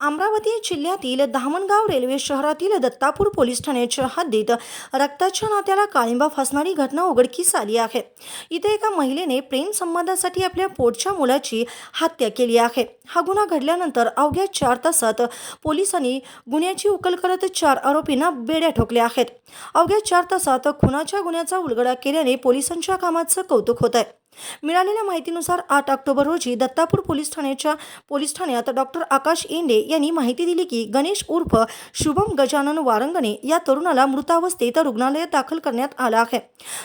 अमरावती जिल्ह्यातील धामणगाव रेल्वे शहरातील दत्तापूर पोलीस ठाण्याच्या हद्दीत रक्ताच्या नात्याला काळिंबा फासणारी घटना उघडकीस आली आहे. इथे एका महिलेने प्रेम संबंधासाठी आपल्या पोटच्या मुलाची हत्या केली आहे. हा गुन्हा घडल्यानंतर अवघ्या चार तासात पोलिसांनी गुन्ह्याची उकल करत चार आरोपींना बेड्या ठोकल्या आहेत. अवघ्या चार तासात खुनाच्या गुन्ह्याचा उलगडा केल्याने पोलिसांच्या कामाचं कौतुक होत आहे मिळालेल्या माहितीनुसार आठ ऑक्टोबर रोजी दत्तापूर पोलीस ठाण्याच्या पोलीस ठाण्यात डॉक्टर आकाश इंडे यांनी माहिती दिली की गणेश उर्फ शुभम गजानन वारंगणे या तरुणाला मृतावस्थेत रुग्णालयात दाखल करण्यात आला आहे.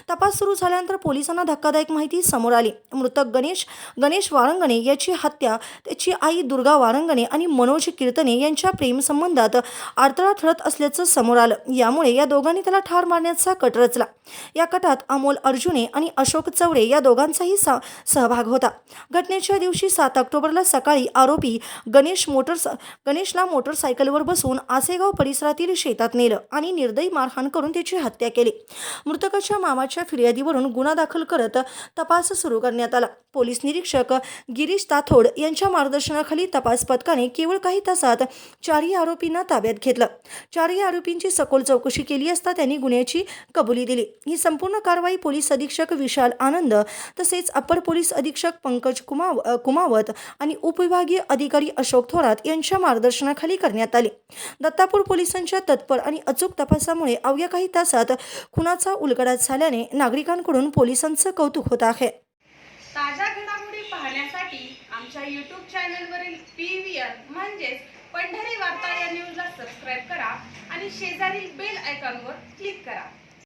तपास सुरू झाल्यानंतर पोलिसांना धक्कादायक माहिती समोर आली. मृतक गणेश गणेश वारंगणे याची हत्या त्याची आई दुर्गा वारंगणे आणि मनोज कीर्तने यांच्या प्रेमसंबंधात अडथळा ठरत असल्याचं समोर आलं. यामुळे या दोघांनी त्याला ठार मारण्याचा कट रचला. या कटात अमोल अर्जुने आणि अशोक चवडे या दोघांचा पोलिसांचाही सा सहभाग होता. घटनेच्या दिवशी सात ऑक्टोबरला सकाळी आरोपी गणेश मोटर गणेशला मोटरसायकलवर बसून आसेगाव परिसरातील शेतात नेलं आणि निर्दयी मारहाण करून त्याची हत्या केली. मृतकाच्या मामाच्या फिर्यादीवरून गुन्हा दाखल करत तपास सुरू करण्यात आला. पोलीस निरीक्षक गिरीश ताथोड यांच्या मार्गदर्शनाखाली तपास पथकाने केवळ काही तासात चारही आरोपींना ताब्यात घेतलं. चारही आरोपींची सखोल चौकशी केली असता त्यांनी गुन्ह्याची कबुली दिली. ही संपूर्ण कारवाई पोलीस अधीक्षक विशाल आनंद तसेच अपर पोलीस अधीक्षक पंकज कुमाव कुमावत आणि उपविभागीय अधिकारी अशोक थोरात यांच्या मार्गदर्शनाखाली करण्यात आले. दत्तापूर पोलिसांच्या तत्पर आणि अचूक तपासामुळे अवघ्या काही तासात खुनाचा उलगडा झाल्याने नागरिकांकडून पोलिसांचं कौतुक होत आहे. ताज्या घडामोडी पाहण्यासाठी आमच्या यूट्यूब चॅनलवरील पी व्ही आर म्हणजेच पंढरी वार्ता या न्यूजला सबस्क्राईब करा आणि शेजारील बेल आयकॉनवर क्लिक करा.